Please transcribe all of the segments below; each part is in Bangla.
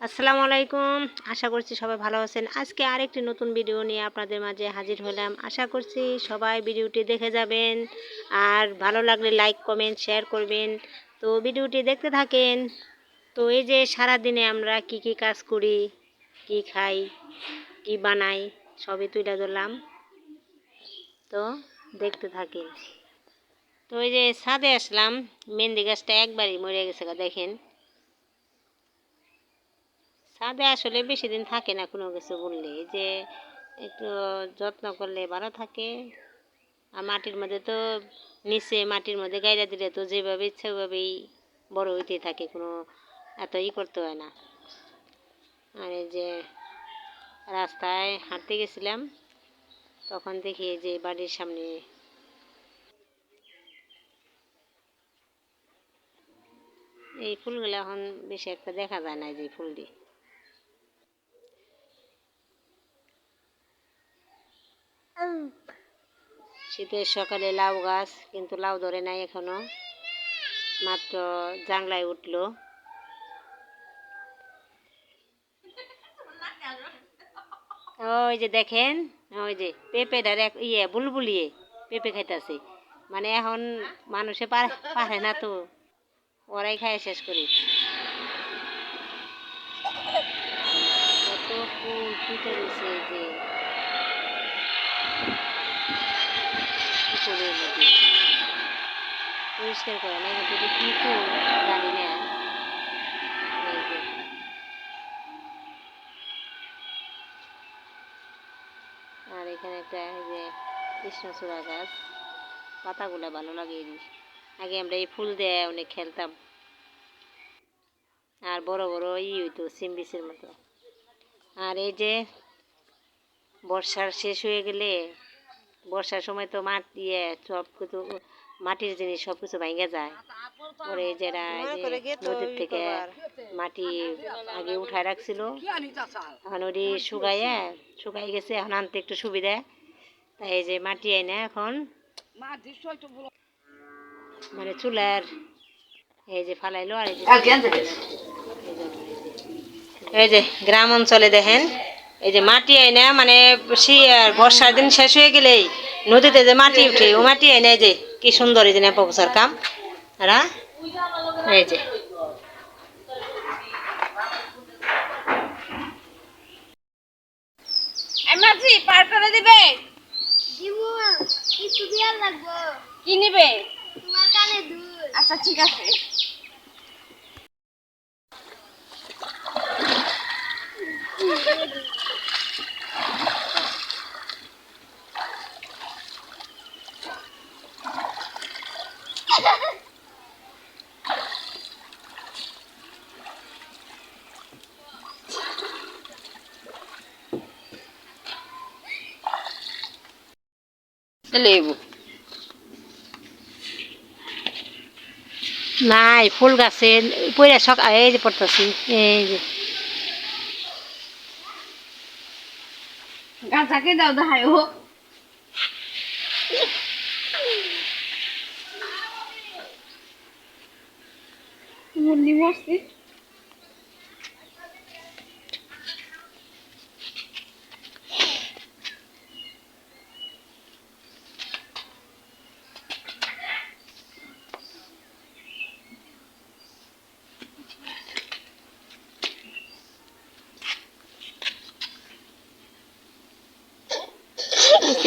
আসসালামু আলাইকুম আশা করছি সবাই ভালো আছেন। আজকে আরেকটি নতুন ভিডিও নিয়ে আপনাদের মাঝে হাজির হলাম। আশা করছি সবাই ভিডিওটি দেখে যাবেন। আর ভালো লাগলে লাইক কমেন্ট শেয়ার করবেন। তো ভিডিওটি দেখতে থাকেন। তো এই যে সারাদিনে আমরা কি কি কাজ করি, কি খাই, কি বানাই, সবই তুলে ধরলাম। তো দেখতে থাকেন। তো এই যে ছাদে আসলাম, মেহেন্দি গাছটা একবারই মরে গেছে দেখেন। ছাদে আসলে বেশি দিন থাকে না, কোনো কিছু বললে। যে একটু যত্ন করলে ভালো থাকে। আর মাটির মধ্যে তো নিচে মাটির মধ্যে গাইরা দিলে তো যেভাবে ইচ্ছা ওইভাবেই বড় হইতে থাকে, কোনো এত ই করতে হয় না। আর এই যে রাস্তায় হাঁটতে গেছিলাম, তখন দেখি যে বাড়ির সামনে। এই ফুলগুলো এখন বেশি একটা দেখা যায় না যে ফুলটি। শীতের সকালে লাউ গাছ, কিন্তু লাউ ধরে নাই এখনও। মাত্র জাংলায় উঠল। ওই যে দেখেন, ওই যে পেঁপে ডারে ইয়ে বুলবুলিয়ে পেঁপে খাইতেছে। মানে এখন মানুষে পারে না তো। ওরাই খায় শেষ করি। কত ফুল যে। পুকুরের মধ্যে। পরিষ্কার করে না কিন্তু এটা কি ফুল জানি না আর এখানে একটা যে কৃষ্ণচূড়া গাছ, পাতাগুলো ভালো লাগে আগে আমরা এই ফুল দিয়ে অনেক খেলতাম। আর বড় বড় ই হইতো, সিম বিচের মতো। আর এই যে বর্ষার শেষ হয়ে গেলে বর্ষার সময় তো ইয়ে সব কিছু মাটির জিনিস সব কিছু ভেঙে যায়। পরে যারা নদীর থেকে মাটি আগে উঠায় রাখছিল এখন ওটি শুকাইয়ে শুকাই গেছে এখন আনতে একটু সুবিধা। তাই এই যে মাটি এনে এখন। মানে চুলার এই যে ফালাইলো আর এই যে এই যে গ্রাম অঞ্চলে দেখেন। এই যে মাটি এনে মানে আর বর্ষার দিন শেষ হয়ে গেলেই নদীতে যে মাটি উঠে ও মাটি এনে এই যে কি সুন্দর এই যে নেপা বসার কাম। এরা এই যে। মাঝি পার করে দিবে কি নিবে? তোমার কানে দুধ। আচ্ছা ঠিক আছে। লেবু। নাই ফুল গাছে পইরা সক এই যে পড়তেছি এই যে। গাছাকে দাও দেখায় ও মুরলি মরছি।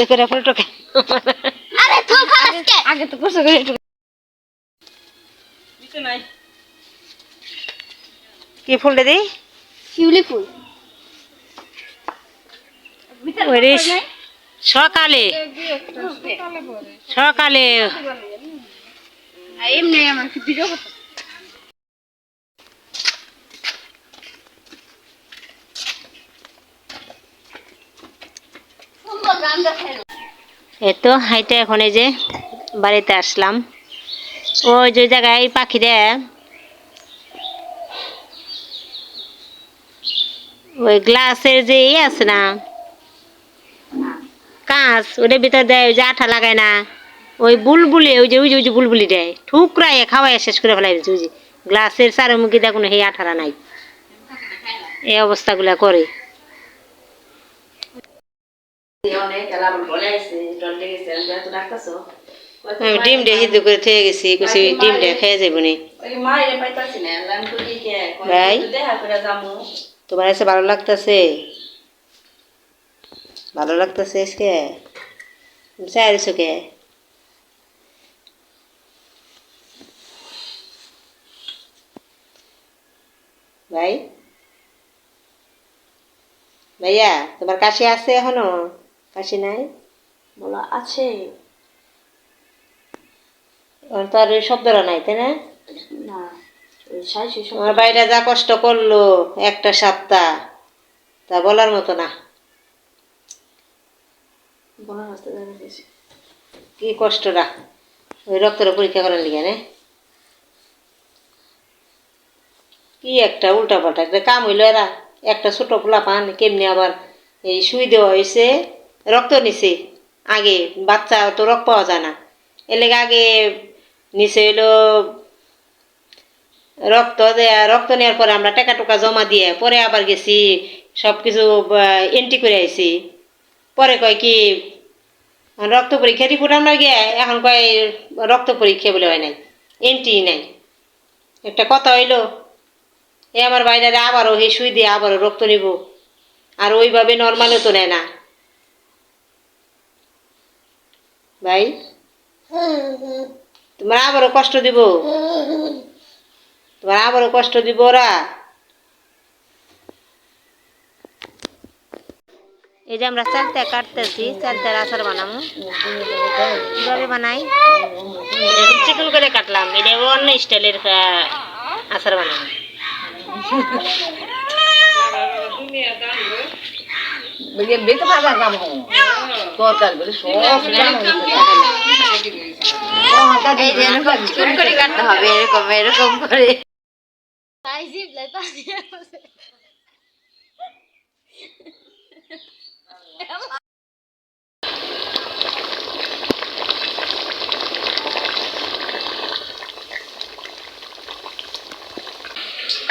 করে আরে তো আগে তো করে একটু কি ফুলটা দিই? শিউলি ফুল। সকালে। সকালে এমনি আমার ভিডিও করতে এতো হাইটে এখন এই যে বাড়িতে আসলাম। ওই যে জায়গায় এই পাখিরা ওই গ্লাসের যে ইয়ে আছে না, কাঁচ, ওটার ভিতর দেয় ওই যে আঠা লাগায় না, ওই বুলবুলি, ওই যে ওই যে ওই যে বুলবুলি দেয় ঠুকরাই খাওয়াই শেষ করে ফেলাই ওই যে। গ্লাসের চারমুখী দেখুন সেই আঠারা নাই। এই অবস্থাগুলা করে। আমি ডিমটা সিদ্ধ করে থেকে গেছি কিছু ডিমটা খেয়ে যাব নি। ভাই। তোমার কাছে ভালো লাগতেছে? ভালো লাগতেছে আজকে? চাই দিছো কে? ভাই? ভাইয়া তোমার কাশি আছে এখনও? কাশি নাই? বলা আছে। এখন তো ওই শব্দটা নাই তাই না? আমার বাইরে যা কষ্ট করল একটা সপ্তাহ তা বলার মতো না। কি কষ্টটা? ওই রক্তের পরীক্ষা করার লিগে না। কি একটা উল্টা পাল্টা একটা কাম হইল এরা। একটা ছোট পোলা পান কেমনি আবার এই সুই দেওয়া হয়েছে রক্ত নিছে। আগে বাচ্চা তো রক্ত পাওয়া যায় না। এর লেগে আগে নিচে হইল রক্ত দেয়া, রক্ত নেওয়ার পরে আমরা টাকা টুকা জমা দিয়ে পরে আবার গেছি সব কিছু এন্ট্রি করে আইছি। পরে কয় কি, রক্ত পরীক্ষা রিপোর্ট আমরা গিয়ে এখন কয় রক্ত পরীক্ষা বলে হয় নাই, এন্ট্রি নাই। একটা কথা হইল, এ আমার বাইরে আবারও হে সুই দিয়ে আবারও রক্ত নিব। আর ওইভাবে নর্মালও তো নেয় না। ভাই? তোমার আবারও কষ্ট দিব? তোমার আবারও কষ্ট দিব ওরা? এই যে আমরা চালতে কাটতেছি চালতে আচার বানাবো কীভাবে বানাই? চিকন করে কাটলাম। এটা অন্য স্টাইলের আচার বানাবো। কাম তরকারি বলে সব এই যে করে কাটতে হবে এরকম এরকম করে। পাইছি লাই পাইছি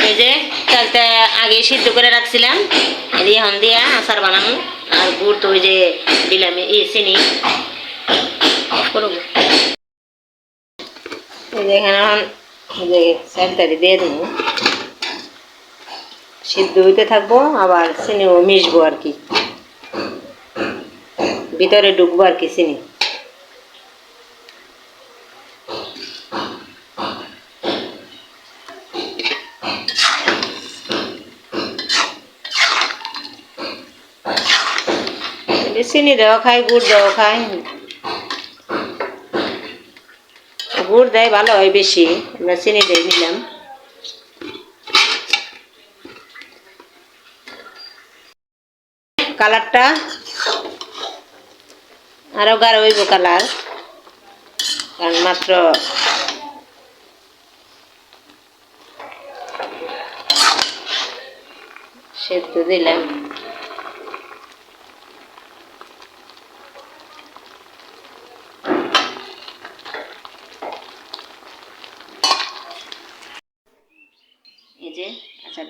এই যে চালটা আগে সিদ্ধ করে রাখছিলাম। এই এখন দিয়া আচার বানাবো। আর গুড় তো ওই যে দিলাম এই চিনি এখানে যে দিয়ে দেবো। সিদ্ধ হইতে থাকব, আবার চিনিও মিশবো আর কি। ভিতরে ঢুকবো আর কি চিনি। চিনি দেওয়া খাই গুড় দেওয়া খাই গুড় দেয় ভালো হয় বেশি আমরা চিনি দিয়ে নিলাম। কালারটা আরও গাঢ় হইব কালার, কারণ মাত্র সেদ্ধ দিলাম এই যে আচারটা